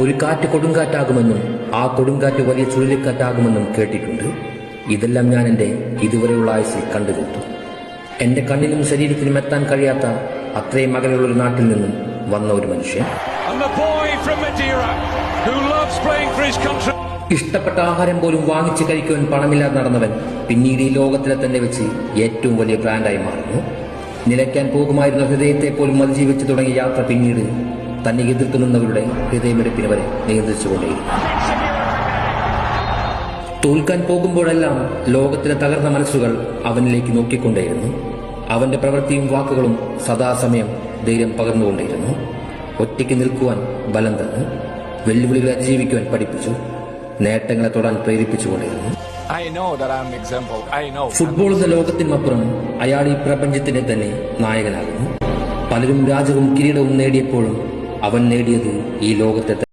ഒരു കാറ്റ് കൊടുങ്കാറ്റാകുമെന്നും ആ കൊടുങ്കാറ്റ് വലിയ ചുഴലിക്കാറ്റാകുമെന്നും കേട്ടിട്ടുണ്ട്. ഇതെല്ലാം ഞാൻ എന്റെ ഇതുവരെയുള്ള ആയുസിൽ കണ്ടു തീർത്തു എന്റെ കണ്ണിനും ശരീരത്തിനും എത്താൻ കഴിയാത്ത അത്രയും അകലെയുള്ള ഒരു നാട്ടിൽ നിന്നും വന്ന ഒരു മനുഷ്യൻ. ഇഷ്ടപ്പെട്ട ആഹാരം പോലും വാങ്ങിച്ചു കഴിക്കുവാൻ പണമില്ലാതെ നടന്നവൻ പിന്നീട് ഈ ലോകത്തിലെ തന്നെ വെച്ച് ഏറ്റവും വലിയ ബ്രാൻഡായി മാറുന്നു. നിലയ്ക്കാൻ പോകുമായിരുന്ന ഹൃദയത്തെ പോലും അതിജീവിച്ചു തുടങ്ങിയ യാത്ര പിന്നീട് തന്നെ എതിർത്തു നിന്നവരുടെ ഹൃദയമെടുപ്പിന് വരെ നിയന്ത്രിച്ചുകൊണ്ടേയിരുന്നു തോൽക്കാൻ പോകുമ്പോഴെല്ലാം ലോകത്തിലെ തകർന്ന മനസ്സുകൾ അവനിലേക്ക് നോക്കിക്കൊണ്ടേയിരുന്നു. അവന്റെ പ്രവൃത്തിയും വാക്കുകളും സദാസമയം ധൈര്യം പകർന്നുകൊണ്ടേയിരുന്നു. ഒറ്റയ്ക്ക് നിൽക്കുവാൻ ബലം തന്നു. വെല്ലുവിളികളെ അതിജീവിക്കുവാൻ പഠിപ്പിച്ചു. നേട്ടങ്ങളെ തൊടാൻ പ്രേരിപ്പിച്ചുകൊണ്ടിരുന്നു. ഫുട്ബോൾ എന്ന ലോകത്തിനപ്പുറം അയാൾ ഈ പ്രപഞ്ചത്തിന്റെ തന്നെ നായകനാകുന്നു. പലരും രാജവും കിരീടവും നേടിയപ്പോഴും അവൻ നേടിയത് ഈ ലോകത്തെ